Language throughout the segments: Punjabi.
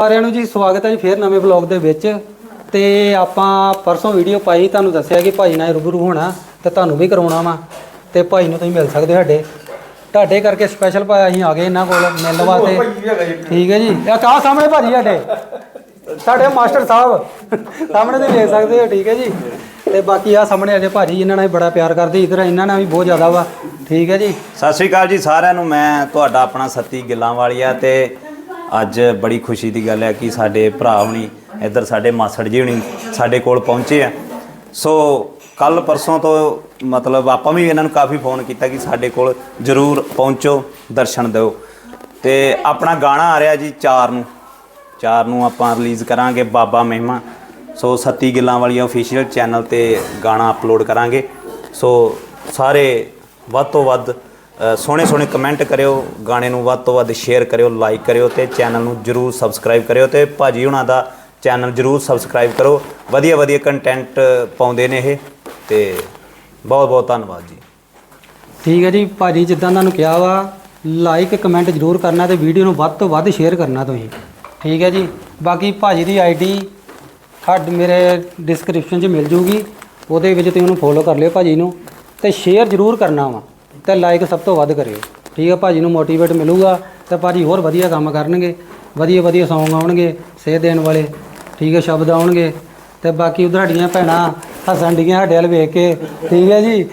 ਸਾਰਿਆਂ ਨੂੰ ਜੀ ਸਵਾਗਤ ਹੈ ਜੀ ਫੇਰ ਨਵੇਂ ਵਲੌਗ ਦੇ ਵਿੱਚ। ਤੇ ਆਪਾਂ ਪਰਸੋਂ ਵੀਡੀਓ ਪਾਈ ਤੁਹਾਨੂੰ ਦੱਸਿਆ ਕਿ ਭਾਈ ਨਾਲ ਰੂਬਰੂ ਹੋਣਾ ਤੇ ਤੁਹਾਨੂੰ ਵੀ ਕਰਾਉਣਾ ਵਾ। ਤੇ ਭਾਈ ਨੂੰ ਤੁਸੀਂ ਮਿਲ ਸਕਦੇ ਹੋ ਸਾਡੇ। ਤੁਹਾਡੇ ਕਰਕੇ ਸਪੈਸ਼ਲ ਭਾਈ ਅਸੀਂ ਆ ਗਏ ਇਹਨਾਂ ਕੋਲ ਮਿਲਣ ਵਾਸਤੇ। ਠੀਕ ਹੈ ਜੀ। ਇਹ ਕਾ ਸਾਹਮਣੇ ਭਾਜੀ ਸਾਡੇ। ਸਾਡੇ ਮਾਸਟਰ ਸਾਹਿਬ। ਸਾਹਮਣੇ ਤੇ ਦੇਖ ਸਕਦੇ ਹੋ ਠੀਕ ਹੈ ਜੀ। ਤੇ ਬਾਕੀ ਆ ਸਾਹਮਣੇ ਅਜੇ ਭਾਜੀ ਇਹਨਾਂ ਨਾਲ ਬੜਾ ਪਿਆਰ ਕਰਦੇ ਇਧਰ ਇਹਨਾਂ ਨਾਲ ਵੀ ਬਹੁਤ ਜ਼ਿਆਦਾ ਵਾ। ਠੀਕ ਹੈ ਜੀ। ਸਤਿ ਸ਼੍ਰੀ ਅਕਾਲ ਜੀ ਸਾਰਿਆਂ ਨੂੰ। ਮੈਂ ਤੁਹਾਡਾ ਆਪਣਾ ਸੱਤੀ ਗਿੱਲਾਂ ਵਾਲੀਆ ਤੇ ਅੱਜ ਬੜੀ ਖੁਸ਼ੀ ਦੀ ਗੱਲ ਹੈ ਕਿ ਸਾਡੇ ਭਰਾ ਹੁਣੀ ਇੱਧਰ ਸਾਡੇ ਮਾਸੜ ਜੀ ਹੁਣੀ ਸਾਡੇ ਕੋਲ ਪਹੁੰਚੇ ਆ। ਸੋ ਕੱਲ ਪਰਸੋਂ ਤੋਂ ਮਤਲਬ ਆਪਾਂ ਵੀ ਇਹਨਾਂ ਨੂੰ ਕਾਫੀ ਫੋਨ ਕੀਤਾ ਕਿ ਸਾਡੇ ਕੋਲ ਜਰੂਰ ਪਹੁੰਚੋ, ਦਰਸ਼ਨ ਦਿਓ। ਤੇ ਆਪਣਾ ਗਾਣਾ ਆ ਰਿਹਾ ਜੀ 4 ਨੂੰ। 4 ਨੂੰ ਆਪਾਂ ਰਿਲੀਜ਼ ਕਰਾਂਗੇ ਬਾਬਾ ਮਹਿਮਾ। ਸੋ ਸੱਤੀ ਗਿੱਲਾਂ ਵਾਲੀ ਅਫੀਸ਼ੀਅਲ ਚੈਨਲ ਤੇ ਗਾਣਾ ਅਪਲੋਡ ਕਰਾਂਗੇ। ਸੋ ਸਾਰੇ ਵੱਧ ਤੋਂ ਵੱਧ ਸੋਹਣੇ ਸੋਹਣੇ ਕਮੈਂਟ ਕਰਿਓ, ਗਾਣੇ ਨੂੰ ਵੱਧ ਤੋਂ ਵੱਧ ਸ਼ੇਅਰ ਕਰਿਓ ਲਾਈਕ ਕਰਿਓ ਤੇ ਚੈਨਲ ਨੂੰ ਜਰੂਰ ਸਬਸਕ੍ਰਾਈਬ ਕਰਿਓ ਤੇ ਭਾਜੀ ਉਹਨਾਂ ਦਾ ਚੈਨਲ ਜਰੂਰ ਸਬਸਕ੍ਰਾਈਬ ਕਰੋ। ਵਧੀਆ ਵਧੀਆ ਕੰਟੈਂਟ ਪਾਉਂਦੇ ਨੇ ਇਹ ਤੇ ਬਹੁਤ ਬਹੁਤ ਧੰਨਵਾਦ ਜੀ। ਠੀਕ ਹੈ ਜੀ, ਭਾਜੀ ਜਿੱਦਾਂ ਤੁਹਾਨੂੰ ਕਿਹਾ ਵਾ ਲਾਈਕ ਕਮੈਂਟ ਜ਼ਰੂਰ ਕਰਨਾ ਤੇ ਵੀਡੀਓ ਨੂੰ ਵੱਧ ਤੋਂ ਵੱਧ ਸ਼ੇਅਰ ਕਰਨਾ ਤੁਸੀਂ। ਠੀਕ ਹੈ ਜੀ, ਬਾਕੀ ਭਾਜੀ ਦੀ ਆਈਡੀ ਹੱਡ ਮੇਰੇ ਡਿਸਕ੍ਰਿਪਸ਼ਨ 'ਚ ਮਿਲ ਜੂਗੀ, ਉਹਦੇ ਵਿੱਚ ਤੁਸੀਂ ਉਹਨੂੰ ਫੋਲੋ ਕਰ ਲਿਓ ਭਾਜੀ ਨੂੰ ਤੇ ਸ਼ੇਅਰ ਜ਼ਰੂਰ ਕਰਨਾ ਵਾ। ਤੇ ਲਾਈਕ ਸਭ ਤੋਂ ਵੱਧ ਕਰਿਓ। ਠੀਕ ਹੈ ਭਾਜੀ ਨੂੰ ਮੋਟੀਵੇਟ ਮਿਲੂਗਾ ਤੇ ਭਾਜੀ ਹੋਰ ਵਧੀਆ ਕੰਮ ਕਰਨਗੇ। ਵਧੀਆ ਵਧੀਆ ਸੌਂਗ ਆਉਣਗੇ, ਸੇਧ ਦੇਣ ਵਾਲੇ, ਠੀਕ ਹੈ ਸ਼ਬਦ ਆਉਣਗੇ। ਤੇ ਬਾਕੀ ਉਧਰ ਸਾਡੀਆਂ ਭੈਣਾਂ ਹੱਸਣ ਡੀਆਂ ਸਾਡੇ ਵੱਲ ਵੇਖ ਕੇ, ਠੀਕ ਹੈ ਜੀ?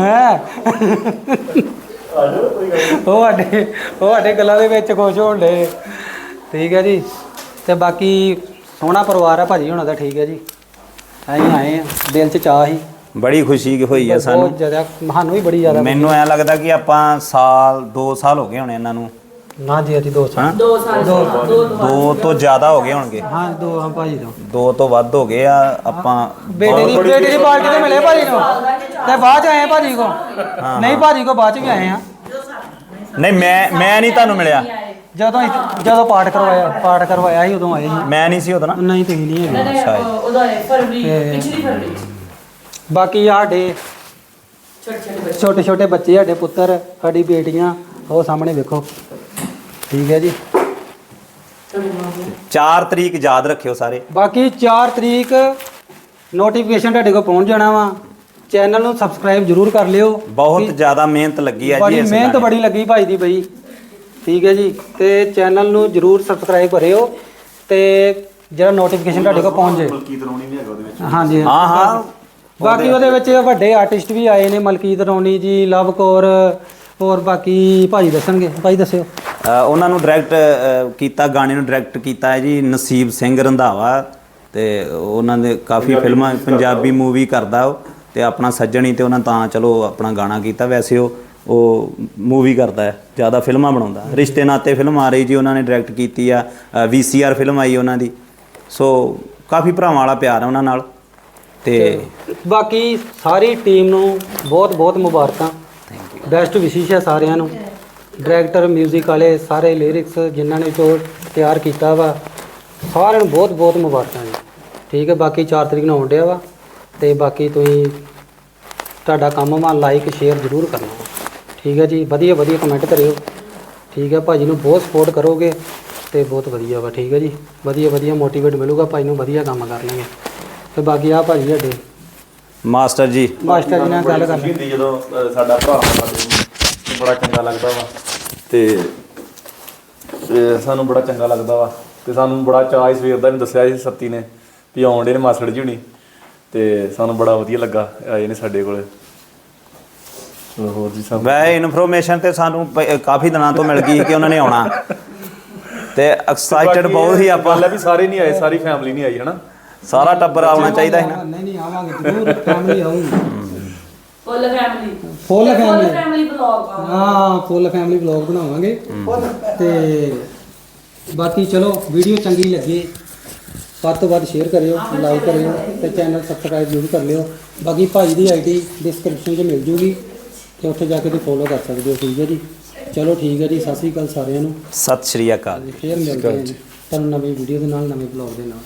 ਹੈ? ਉਹ ਸਾਡੇ ਉਹ ਸਾਡੇ ਗੱਲਾਂ ਦੇ ਵਿੱਚ ਖੁਸ਼ ਹੋਣ ਦੇ ਠੀਕ ਹੈ ਜੀ? ਤੇ ਬਾਕੀ ਸੋਹਣਾ ਪਰਿਵਾਰ ਆ ਭਾਜੀ ਹੁਣਾਂ ਦਾ, ਠੀਕ ਹੈ ਜੀ। ਅਸੀਂ ਆਏ ਆ। ਦਿਲ 'ਚ ਚਾਹ ਹੀ ਬੜੀ ਖੁਸ਼ੀ ਹੋਈ ਹੈ ਸਾਨੂੰ। ਬਹੁਤ ਜ਼ਿਆਦਾ ਸਾਨੂੰ ਵੀ ਬੜੀ ਜ਼ਿਆਦਾ ਮੈਨੂੰ ਐ ਲੱਗਦਾ ਕਿ ਆਪਾਂ ਸਾਲ 2 ਸਾਲ ਹੋ ਗਏ ਹੋਣੇ ਇਹਨਾਂ ਨੂੰ। ਨਾ ਜੀ ਅਸੀਂ ਦੋ ਸਾਲ। ਦੋ ਸਾਲ ਦੋ ਦੋ ਦੋ ਤੋਂ ਜ਼ਿਆਦਾ ਹੋ ਗਏ ਹੋਣਗੇ। ਹਾਂ ਦੋ ਹਾਂ ਭਾਜੀ ਤੋਂ ਦੋ ਤੋਂ ਵੱਧ ਹੋ ਗਏ ਆ ਆਪਾਂ ਬੇਟੇ ਦੀ ਬੇਟੇ ਦੀ ਪਾਰਟੀ ਤੇ ਮਿਲੇ ਭਾਜੀ ਨੂੰ। ਤੇ ਬਾਅਦ ਚ ਆਏ ਆ ਭਾਜੀ ਕੋ ਨਹੀਂ ਭਾਜੀ ਕੋ ਬਾਅਦ ਚ ਵੀ ਆਏ ਆ। ਨਹੀਂ ਮੈਂ ਮੈਂ ਨਹੀਂ ਤੁਹਾਨੂੰ ਮਿਲਿਆ। ਜਦੋਂ ਇੱਥੇ- ਜਦੋਂ ਪਾਠ ਕਰਵਾਇਆ ਪਾਠ ਕਰਵਾਇਆ ਸੀ ਉਦੋਂ ਆਏ ਸੀ। ਮੈਂ ਨਹੀਂ ਸੀ ਉਦੋਂ ਨਾ ਨਹੀਂ ਤੁਸੀਂ ਨਹੀਂ ਹੈਗੇ ਅੱਛਾ ਜੀ। ਉਹਦਾ ਹੈ ਫਰਵਰੀ ਪਿਛਲੀ ਫਰਵਰੀ ਬਾਕੀ ਸਾਡੇ ਛੋਟੇ ਛੋਟੇ ਬੱਚੇ ਸਾਡੇ ਪੁੱਤਰ ਸਾਡੀ ਬੇਟੀਆਂ ਉਹ ਸਾਹਮਣੇ ਵੇਖੋ। ਠੀਕ ਹੈ ਜੀ। 4 ਤਰੀਕ ਯਾਦ ਰੱਖਿਓ ਸਾਰੇ। ਬਾਕੀ 4 ਤਰੀਕ ਨੋਟੀਫਿਕੇਸ਼ਨ ਤੁਹਾਡੇ ਕੋਲ ਪਹੁੰਚ ਜਾਣਾ ਵਾ। ਚੈਨਲ ਨੂੰ ਸਬਸਕ੍ਰਾਈਬ ਜਰੂਰ ਕਰ ਲਿਓ। ਬਹੁਤ ਜ਼ਿਆਦਾ ਮਿਹਨਤ ਲੱਗੀ ਹੈ ਜੀ ਬੜੀ ਇਸ ਮਿਹਨਤ ਬੜੀ ਲੱਗੀ ਭਾਈ ਦੀ ਬਈ। ਠੀਕ ਹੈ ਜੀ। ਤੇ ਚੈਨਲ ਨੂੰ ਜਰੂਰ ਸਬਸਕ੍ਰਾਈਬ ਕਰਿਓ। ਤੇ ਜਿਹੜਾ ਨੋਟੀਫਿਕੇਸ਼ਨ ਤੁਹਾਡੇ ਕੋਲ ਪਹੁੰਚ ਜਾਏ। ਹਾਂਜੀ। ਹਾਂ ਹਾਂ। ਬਾਕੀ ਉਹਦੇ ਵਿੱਚ ਵੱਡੇ ਆਰਟਿਸਟ ਵੀ ਆਏ ਨੇ ਮਲਕੀਤ ਰੌਣੀ ਜੀ ਲਵ ਕੌਰ ਹੋਰ ਬਾਕੀ ਭਾਜੀ ਦੱਸਣਗੇ। ਭਾਈ ਦੱਸਿਓ। ਉਹਨਾਂ ਨੂੰ ਡਾਇਰੈਕਟ ਕੀਤਾ ਗਾਣੇ ਨੂੰ ਡਾਇਰੈਕਟ ਕੀਤਾ ਹੈ ਜੀ ਨਸੀਬ ਸਿੰਘ ਰੰਧਾਵਾ ਤੇ ਉਹਨਾਂ ਦੇ ਕਾਫੀ ਫਿਲਮਾਂ ਪੰਜਾਬੀ ਮੂਵੀ ਕਰਦਾ ਉਹ ਤੇ ਆਪਣਾ ਸੱਜਣੀ ਤੇ ਉਹਨਾਂ ਤਾਂ ਚਲੋ ਆਪਣਾ ਗਾਣਾ ਕੀਤਾ। ਵੈਸੇ ਉਹ ਉਹ ਮੂਵੀ ਕਰਦਾ ਹੈ ਜ਼ਿਆਦਾ ਫਿਲਮਾਂ ਬਣਾਉਂਦਾ। ਰਿਸ਼ਤੇ ਨਾਤੇ ਫਿਲਮ ਆ ਰਹੀ ਜੀ ਉਹਨਾਂ ਨੇ ਡਾਇਰੈਕਟ ਕੀਤੀ ਆ। ਵੀਸੀਆਰ ਫਿਲਮ ਆਈ ਉਹਨਾਂ ਦੀ। ਸੋ ਕਾਫੀ ਭਰਾਵਾਂ ਵਾਲਾ ਪਿਆਰ ਹੈ ਉਹਨਾਂ ਨਾਲ। ਤੇ ਬਾਕੀ ਸਾਰੀ ਟੀਮ ਨੂੰ ਬਹੁਤ ਬਹੁਤ ਮੁਬਾਰਕਾਂ। ਬੈਸਟ ਵਿਸ਼ੇਸ਼ ਹੈ ਸਾਰਿਆਂ ਨੂੰ। ਡਾਇਰੈਕਟਰ 뮤직 ਵਾਲੇ, ਸਾਰੇ ਲਿਰਿਕਸ ਜਿਨ੍ਹਾਂ ਨੇ ਜੋ ਤਿਆਰ ਕੀਤਾ ਵਾ, ਸਾਰਿਆਂ ਨੂੰ ਬਹੁਤ ਬਹੁਤ ਮੁਬਾਰਕਾਂ ਜੀ। ਠੀਕ ਹੈ, ਬਾਕੀ 4 ਤਰੀਕ ਨੂੰ ਆਉਣ ਡਿਆ ਵਾ ਤੇ ਬਾਕੀ ਤੁਸੀਂ ਤੁਹਾਡਾ ਕੰਮ ਵਾ ਲਾਈਕ ਸ਼ੇਅਰ ਜ਼ਰੂਰ ਕਰਨਾ। ਵਾ। ਠੀਕ ਹੈ ਜੀ, ਵਧੀਆ ਵਧੀਆ ਕਮੈਂਟ ਕਰਿਓ। ਠੀਕ ਹੈ, ਭਾਜੀ ਨੂੰ ਬਹੁਤ ਸਪੋਰਟ ਕਰੋਗੇ ਤੇ ਬਹੁਤ ਵਧੀਆ ਵਾ। ਠੀਕ ਹੈ ਜੀ, ਵਧੀਆ ਵਧੀਆ ਮੋਟੀਵੇਟ ਮਿਲੂਗਾ, ਭਾਈ ਨੂੰ ਵਧੀਆ ਕੰਮ ਕਰਨਗੇ। ਤੇ ਬਾਕੀ ਆ ਭਾਜੀ ਸਾਡੇ ਮਾਸਟਰ ਜੀ। ਮਾਸਟਰ ਜੀ ਨਾਲ ਗੱਲ ਕਰ ਹੁੰਦੀ ਜਦੋਂ ਅ, ਸਾਡਾ ਭਰਾ ਤੇ ਬੜਾ ਚੰਗਾ ਲੱਗਦਾ ਵਾ। ਤੇ ਤੇ ਸਾਨੂੰ ਬੜਾ ਚੰਗਾ ਲੱਗਦਾ ਵਾ। ਤੇ ਸਾਨੂੰ ਬੜਾ ਚਾਅ ਇਸ ਸਵੇਰ ਦਾ ਨਹੀਂ ਦੱਸਿਆ ਸੀ ਸੱਤੀ ਨੇ ਵੀ ਆਉਂਦੇ ਨੇ ਮਾਸੜ ਜੀ ਹੁਣੀ। ਤੇ ਸਾਨੂੰ ਬੜਾ ਵਧੀਆ ਲੱਗਾ ਆਏ ਨੇ ਸਾਡੇ ਕੋਲ। ਚਲੋ ਹੋਰ ਜੀ ਸਭ? ਵੈ ਇਨਫੋਰਮੇਸ਼ਨ ਤੇ ਸਾਨੂੰ ਪ- ਕਾਫੀ ਦਿਨਾਂ ਤੋਂ ਮਿਲ ਗਈ ਸੀ ਕਿ ਉਹਨਾਂ ਨੇ ਆਉਣਾ। ਤੇ ਐਕਸਾਈਟਡ ਬਹੁਤ ਹੀ ਆਪਾਂ। ਗੱਲ ਹੈ ਵੀ ਸਾਰੇ ਨਹੀਂ ਆਏ ਸਾਰੀ ਫੈਮਿਲੀ ਨਹੀਂ ਆਈ ਹਨਾ? ਸਾਰਾ ਟੱਬਰ ਆਉਣਾ ਚਾਹੀਦਾ ਹੈ ਨਾ। ਨਹੀਂ ਨਹੀਂ ਆਵਾਂਗੇ ਜ਼ਰੂਰ ਫੈਮਿਲੀ ਆਊਗੀ। Full family family। Family blog ਹਾਂ ਫੁੱਲ ਫੈਮਿਲੀ ਵਲੌਗ ਬਣਾਵਾਂਗੇ। ਤੇ ਬਾਕੀ ਚਲੋ ਵੀਡੀਓ ਚੰਗੀ ਲੱਗੇ ਵੱਧ ਤੋਂ ਵੱਧ ਸ਼ੇਅਰ ਕਰਿਓ ਲਾਈਕ ਕਰਿਓ ਤੇ ਚੈਨਲ ਸਬਸਕ੍ਰਾਈਬ ਜ਼ਰੂਰ ਕਰ ਲਿਓ। ਬਾਕੀ ਭਾਈ ਦੀ ਆਈਡੀ ਡਿਸਕ੍ਰਿਪਸ਼ਨ 'ਚ ਮਿਲ ਜੂਗੀ ਤੇ ਉੱਥੇ ਜਾ ਕੇ ਤੁਸੀਂ ਫੋਲੋ ਕਰ ਸਕਦੇ ਹੋ ਠੀਕ ਹੈ ਜੀ? ਚਲੋ ਠੀਕ ਹੈ ਜੀ ਸਤਿ ਸ੍ਰੀ ਅਕਾਲ ਸਾਰਿਆਂ ਨੂੰ। ਸਤਿ ਸ਼੍ਰੀ ਅਕਾਲ। ਫੇਰ ਮਿਲਦੇ ਹਾਂ ਜੀ ਤੁਹਾਨੂੰ ਨਵੀਂ ਵੀਡੀਓ ਦੇ ਨਾਲ ਨਵੇਂ ਵਲੌਗ ਦੇ ਨਾਲ।